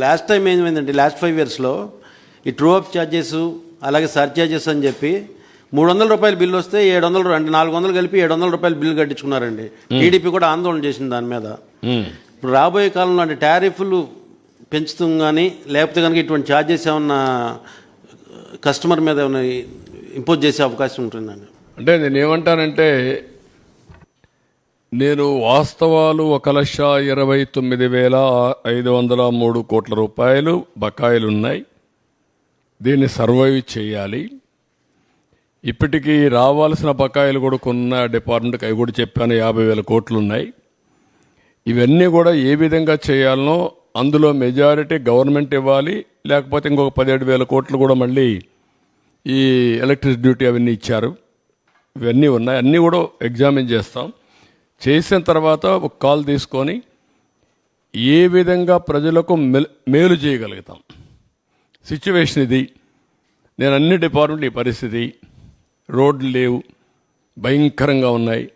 Last time ఏమైందండి last five ఇయర్స్లో ఈ ట్రూ అప్ ఛార్జెస్ అలాగే సర్చార్జెస్ అని చెప్పి మూడు వందల రూపాయల బిల్లు వస్తే ఏడు వందలు అంటే నాలుగు వందలు కలిపి ఏడు వందల రూపాయల బిల్లు కట్టించుకున్నారండి. టీడీపీ కూడా ఆందోళన చేసింది దాని మీద. ఇప్పుడు రాబోయే కాలంలో అంటే టారిఫ్లు పెంచుతాం కానీ లేకపోతే కనుక ఇటువంటి ఛార్జెస్ ఏమన్నా కస్టమర్ మీద ఏమైనా ఇంపోజ్ చేసే అవకాశం ఉంటుందండి. అంటే నేను ఏమంటానంటే నేను వాస్తవాలు ఒక లక్ష ఇరవై తొమ్మిది వేల ఐదు వందల మూడు కోట్ల రూపాయలు బకాయిలు ఉన్నాయి దీన్ని సర్వైవ్ చేయాలి. ఇప్పటికీ రావాల్సిన బకాయిలు కూడా కొన్న డిపార్ట్మెంట్కి అవి కూడా చెప్పాను యాభై వేల కోట్లు ఉన్నాయి ఇవన్నీ కూడా ఏ విధంగా చేయాలనో అందులో మెజారిటీ గవర్నమెంట్ ఇవ్వాలి లేకపోతే ఇంకొక పదిహేడు వేల కోట్లు కూడా మళ్ళీ ఈ ఎలక్ట్రిసిటీ డ్యూటీ అవన్నీ ఇచ్చారు. ఇవన్నీ ఉన్నాయి. అన్నీ కూడా ఎగ్జామిన్ చేస్తాం. చేసిన తర్వాత ఒక కాల్ తీసుకొని ఏ విధంగా ప్రజలకు మేలు చేయగలుగుతాం? సిచ్యువేషన్ ఇది. నేను అన్ని డిపార్ట్మెంట్ ఈ పరిస్థితి. రోడ్లు లేవు. భయంకరంగా ఉన్నాయి.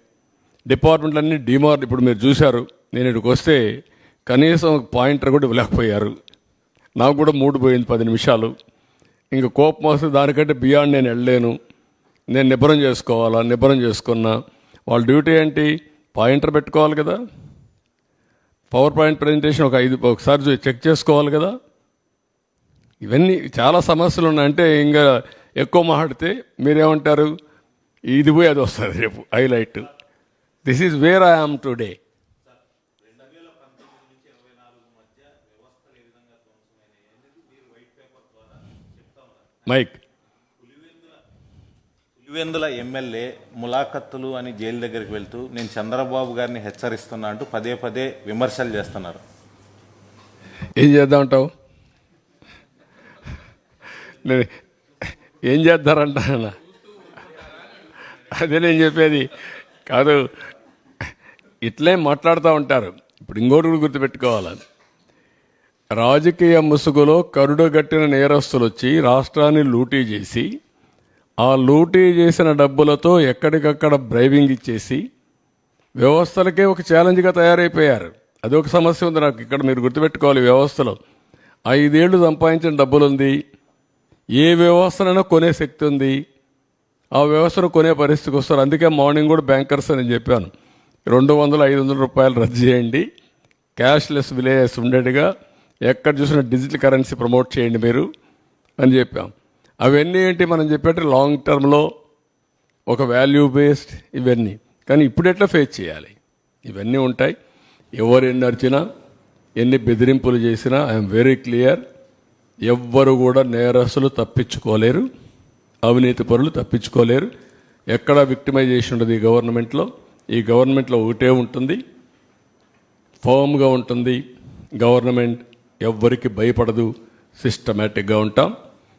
డిపార్ట్మెంట్లు అన్ని డిమార్ ఇప్పుడు మీరు చూశారు. నేను ఇక్కడికి వస్తే కనీసం ఒక పాయింటర్ కూడా ఇవ్వలేకపోయారు. నాకు కూడా మూడు పోయింది పది నిమిషాలు. ఇంకా కోపం వస్తే దానికంటే బియాండ్ నేను వెళ్ళలేను. నేను నిబ్బరం చేసుకోవాలా? నిబ్బరం చేసుకున్నా. వాళ్ళ డ్యూటీ ఏంటి? పాయింటర్ పెట్టుకోవాలి కదా. పవర్ పాయింట్ ప్రజెంటేషన్ ఒక ఐదు ఒకసారి చెక్ చేసుకోవాలి కదా. ఇవన్నీ చాలా సమస్యలు ఉన్నాయి. అంటే ఇంకా ఎక్కువ మాట్లాడితే మీరేమంటారు? ఇది పోయి అది వస్తుంది రేపు highlight. This is where I am today mike Pulivendula MLA ములాఖత్తులు అని జైలు దగ్గరికి వెళ్తూ నేను చంద్రబాబు గారిని హెచ్చరిస్తున్నా అంటూ పదే పదే విమర్శలు చేస్తున్నారు. ఏం చేద్దామంటావు నేను ఏం చేద్దారంట అదే నేను చెప్పేది. కాదు ఇట్లే మాట్లాడుతూ ఉంటారు. ఇప్పుడు ఇంకోటి కూడా గుర్తుపెట్టుకోవాలి? రాజకీయ ముసుగులో కరుడుగట్టిన నేరస్తులు వచ్చి రాష్ట్రాన్ని లూటీ చేసి ఆ లూటీ చేసిన డబ్బులతో ఎక్కడికక్కడ బ్రైవింగ్ ఇచ్చేసి వ్యవస్థలకే ఒక ఛాలెంజ్గా తయారైపోయారు. అది ఒక సమస్య ఉంది నాకు. ఇక్కడ మీరు గుర్తుపెట్టుకోవాలి వ్యవస్థలో. ఐదేళ్ళు సంపాదించిన డబ్బులుంది. ఏ వ్యవస్థనైనా కొనే శక్తి ఉంది ఆ వ్యవస్థను కొనే పరిస్థితికి వస్తారు. అందుకే మార్నింగ్ కూడా బ్యాంకర్స్ అని చెప్పాను. రెండు వందల ఐదు వందల రూపాయలు రద్దు చేయండి. క్యాష్లెస్ విలేజెస్ ఉండేట్టుగా ఎక్కడ చూసినా డిజిటల్ కరెన్సీ ప్రమోట్ చేయండి మీరు అని చెప్పాం. అవన్నీ ఏంటి మనం చెప్పేట లాంగ్ టర్మ్లో ఒక వాల్యూ బేస్డ్ ఇవన్నీ. కానీ ఇప్పుడు ఎట్లా ఫేస్ చేయాలి? ఇవన్నీ ఉంటాయి. ఎవరు ఎన్ని అరిచినా ఎన్ని బెదిరింపులు చేసినా ఐఎమ్ వెరీ క్లియర్ ఎవ్వరు కూడా నేరస్తులు తప్పించుకోలేరు. అవినీతి పరులు తప్పించుకోలేరు. ఎక్కడ విక్టిమైజేషన్ ఉండదు ఈ గవర్నమెంట్లో ఈ గవర్నమెంట్లో ఒకటే ఉంటుంది. ఫర్మ్గా ఉంటుంది. గవర్నమెంట్ ఎవ్వరికి భయపడదు. సిస్టమేటిక్గా ఉంటాం.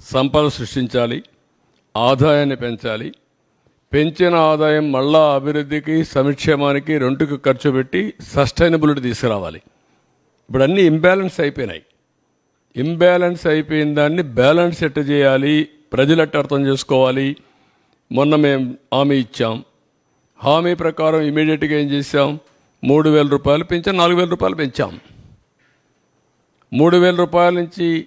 సంపద సృష్టించాలి ఆదాయాన్ని పెంచాలి. పెంచిన ఆదాయం మళ్ళా అభివృద్ధికి సంక్షేమానికి రెండుకి ఖర్చు పెట్టి సస్టైనబిలిటీ తీసుకురావాలి. ఇప్పుడు అన్నీ ఇంబ్యాలెన్స్ అయిపోయినాయి. ఇంబ్యాలెన్స్ అయిపోయిన దాన్ని బ్యాలెన్స్ ఎట్ట చేయాలి? ప్రజలు ఎట్ట అర్థం చేసుకోవాలి? మొన్న మేము హామీ ఇచ్చాం. హామీ ప్రకారం ఇమీడియట్గా ఏం చేసాం మూడు వేల రూపాయలు పెంచాం నాలుగు వేల రూపాయలు పెంచాం. మూడు వేల రూపాయల నుంచి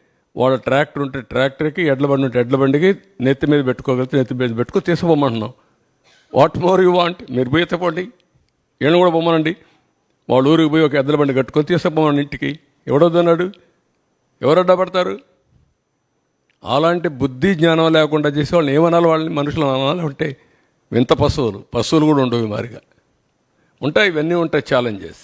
వాళ్ళ ట్రాక్టర్ ఉంటే ట్రాక్టర్కి ఎడ్ల బండి ఉంటే ఎడ్ల బండికి నెత్తి మీద పెట్టుకోగలిగితే నెత్తి మీద పెట్టుకో తీసుకుపోమంటున్నాం. వాట్ మోర్ యూ వాంట్ మీరు పోయి ఎత్తపోండి ఈయన కూడా పొమ్మనండి. వాళ్ళ ఊరికి పోయి ఒక ఎద్దల బండి కట్టుకొని తీసుకుపోమని ఇంటికి. ఎవడొద్దన్నాడు ఎవరు అడ్డపడతారు అలాంటి బుద్ధి జ్ఞానం లేకుండా చేసే వాళ్ళని ఏమనాలి? వాళ్ళని మనుషులు అనాలి ఉంటే వింత పశువులు. పశువులు కూడా ఉండవు మారిగా. ఉంటాయి ఇవన్నీ ఉంటాయి ఛాలెంజెస్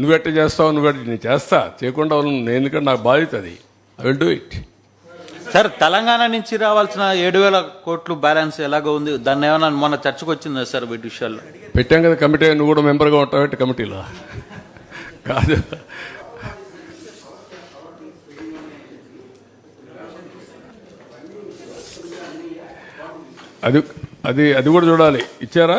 నువ్వెట్ట చేస్తావు నువ్వెట్ట నేను చేస్తా. చేయకుండా. నేను ఎందుకంటే నాకు బాధ్యత అది. I will do it sir Telangana నుంచి రావాల్సిన ఏడు వేల కోట్లు బ్యాలెన్స్ ఎలాగో ఉంది? దాన్ని ఏమైనా మొన్న చర్చకు వచ్చిందా సార్ వీటి విషయాల్లో? పెట్టాం కదా కమిటీ నువ్వు కూడా మెంబర్గా ఉంటావు కమిటీలో? కాదు. అది అది అది కూడా చూడాలి. ఇచ్చారా?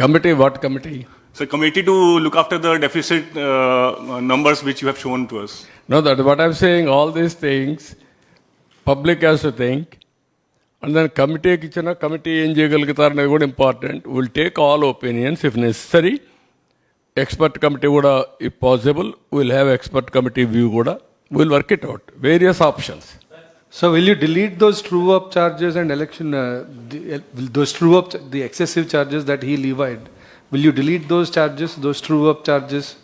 of the uh, new policy? Committee what committee So, committee to look after the deficit uh, uh, numbers which you have shown to us. No that what I'm saying all these things public has to think and దాని కమిటీకి ఇచ్చిన committee ఏం చేయగలుగుతారు అనేది కూడా important will take all opinions if necessary expert committee కూడా if possible will have expert committee view కూడా will work it out various options So will you delete those true up charges and election, uh, the, uh, will those true up, the excessive charges that he levied? Will you delete those charges, those true up charges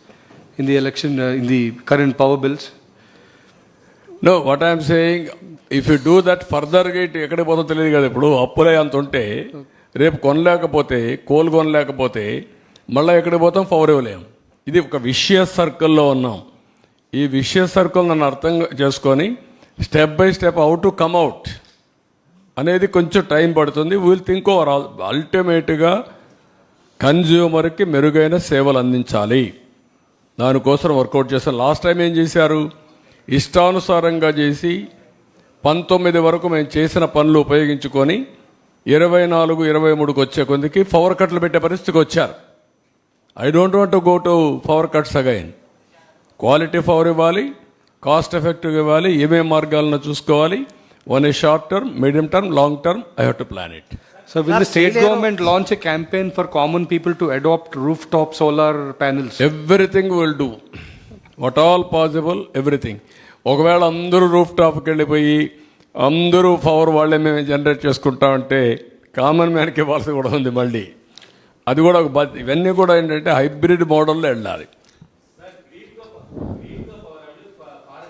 in the election, uh, in the current power bills? No, what I'm saying if you do that ఫర్దర్గా ఇటు ఎక్కడికి పోతుందో తెలియదు కదా ఇప్పుడు అప్పులే అంత ఉంటే రేపు కొనలేకపోతే కోలు కొనలేకపోతే మళ్ళీ ఎక్కడికి పోతాం పవర్ ఇవ్వలేం ఇది ఒక విషయ సర్కిల్లో ఉన్నాం ఈ విషయ సర్కిల్ నన్ను అర్థం చేసుకొని step by step out to come out అనేది కొంచెం టైం పడుతుంది. విల్ థింక్ ఓవర్ అల్టిమేట్గా కన్జ్యూమర్కి మెరుగైన సేవలు అందించాలి. దానికోసం వర్కౌట్ చేస్తాం లాస్ట్ టైం ఏం చేశారు? ఇష్టానుసారంగా చేసి పంతొమ్మిది వరకు మేము చేసిన పనులు ఉపయోగించుకొని ఇరవై నాలుగు ఇరవై మూడుకి వచ్చే కొందికి పవర్ కట్లు పెట్టే పరిస్థితికి వచ్చారు. I don't want to go to power cuts again quality power ఇవ్వాలి. కాస్ట్ ఎఫెక్టివ్ ఇవ్వాలి ఏమేం మార్గాలను చూసుకోవాలి one a short term medium term long term I have to plan it So will the state Silero- government launch a campaign for common people to adopt rooftop solar panels? Everything will do what all possible everything ఒకవేళ అందరూ roof టాప్కి వెళ్ళిపోయి అందరూ power వాళ్ళే మేము generate చేసుకుంటామంటే common మ్యాన్కి ఇవ్వాల్సి కూడా ఉంది మళ్ళీ. అది కూడా ఒక బాధ్యత ఇవన్నీ కూడా ఏంటంటే హైబ్రిడ్ మోడల్లో వెళ్ళాలి.